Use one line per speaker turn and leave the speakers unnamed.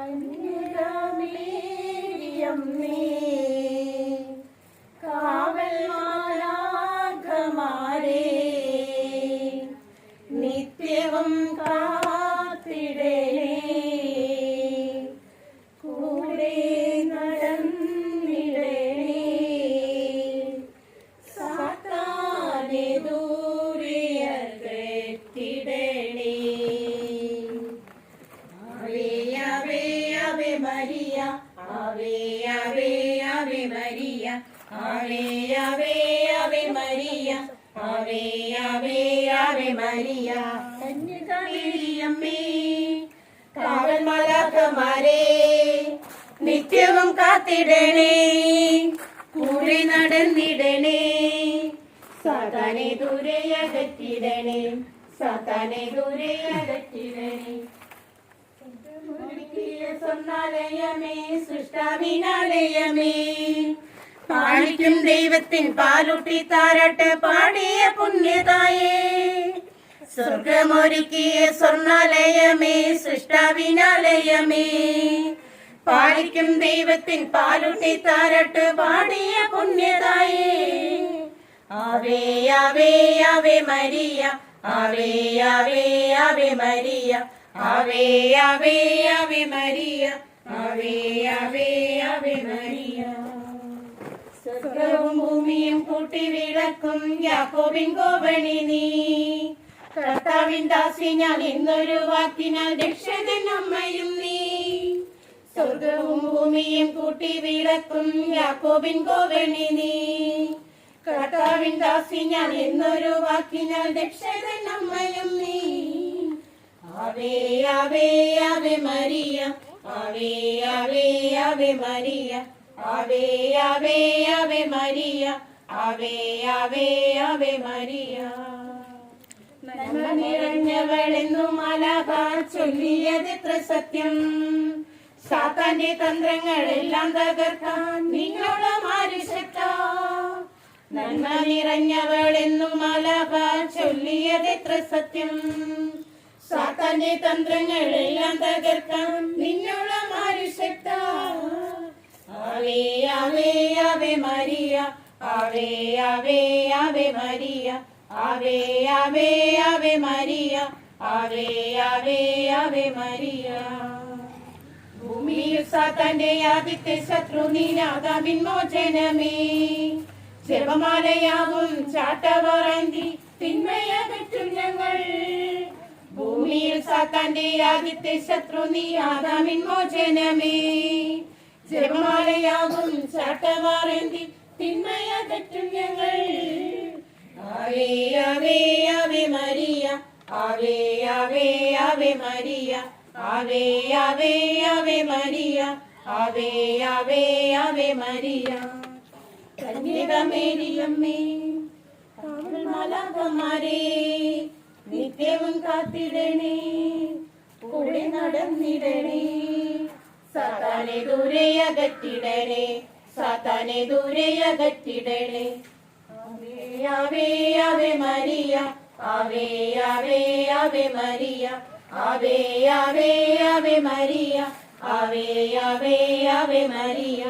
കന്യകമേരിയമ്മേ. കാവൽ Maria. Ave Ave Ave Maria. Ave Ave Ave Maria. Ave Ave Ave Maria. കന്യകമേരിയമ്മേ കാവൽ മലക്കമാരേ നിത്യവും കാത്തിടണേ കൂടെ നടന്നിടണേ സാത്താനെ ദൂരെ അകറ്റിടണേ സാത്താനെ ദൂരെ അകറ്റിടണേ. സ്വർണാലയമേ സൃഷ്ടാവിനാലയമേ. പാലിക്കും ദൈവത്തിൻ പാലുട്ടി താരട്ട് പാടിയ പുണ്യതായേ. സ്വർഗമൊരുക്കിയ സ്വർണാലയമേ സൃഷ്ടാവിനാലയമേ. പാലിക്കും ദൈവത്തിൻ പാലുട്ടി താരട്ട് പാടിയ പുണ്യതായേ. Ave Ave Ave Maria Ave Ave Ave Maria. Ave Ave Ave Maria സ്വർഗവും ഭൂമിയും കൂട്ടി വിളക്കും യാക്കോബിൻ കോപണി നീ. കർത്താവിൻ ദാസി ഞാൻ ഇന്നൊരു വാക്കിനാൽ രക്ഷകൻ അമ്മയും നീ. സ്വർഗവും ഭൂമിയും കൂട്ടി വിളക്കും യാക്കോബിൻ കോപണി നീ. കർത്താവിൻ ദാസി ഞാൻ എന്നൊരു വാക്കിനാൽ രക്ഷകൻ അമ്മയും നീ. Ave Ave Ave Maria Ave Ave Ave Maria Ave Ave Ave Maria Ave Ave Ave Maria. നന്മ നിറഞ്ഞവളെന്നു മലബാർ ചൊല്ലിയത് എത്ര സത്യം. സാത്താന്റെ തന്ത്രങ്ങളെല്ലാം തകർക്കാൻ നിന്നോളം മാരിശക്ത ശക്ത നന്മ നിറഞ്ഞവളെന്നു മലബാർ ചൊല്ലിയത് എത്ര സത്യം. സാത്താന്റെ തന്ത്രങ്ങളെല്ലാം തകർക്കാൻ നിന്നോളം ആര് ശക്ത. Ave Ave Maria Ave Ave Ave Maria Ave Ave Ave Maria Ave Ave Ave Maria. ഭൂമിയിൽ സാത്താന്റെ ആദ്യത്തെ ശത്രു നീനാകാവിൻ മോചനമേ. ജപമാലയാവും തിന്മയ പറ്റും ഞങ്ങൾ. ഭൂമിയിൽ സാത്താന്റെ ആദ്യത്തെ ശത്രു നീ ആദാമിൻ മോചനമേ. ജപമാലയാവും ചാട്ടവാറന്തി തിന്മയകറ്റും ഞങ്ങൾ Ave Ave Ave Maria Ave Ave Ave Maria Ave Ave Ave Maria Ave Ave Ave Maria. കന്യകമേരിയമ്മേ മാലാഖമാരേ നിത്യവും കാത്തിടണേ. കൂടെ നടന്നിടണേ. സാത്താനെ ദൂരെ അകറ്റിടണേ. സാത്താനെ ദൂരെ അകറ്റിടണേ. Ave Ave Maria. Ave Ave Ave Maria. Ave Ave Ave Maria. Ave Ave Ave Maria.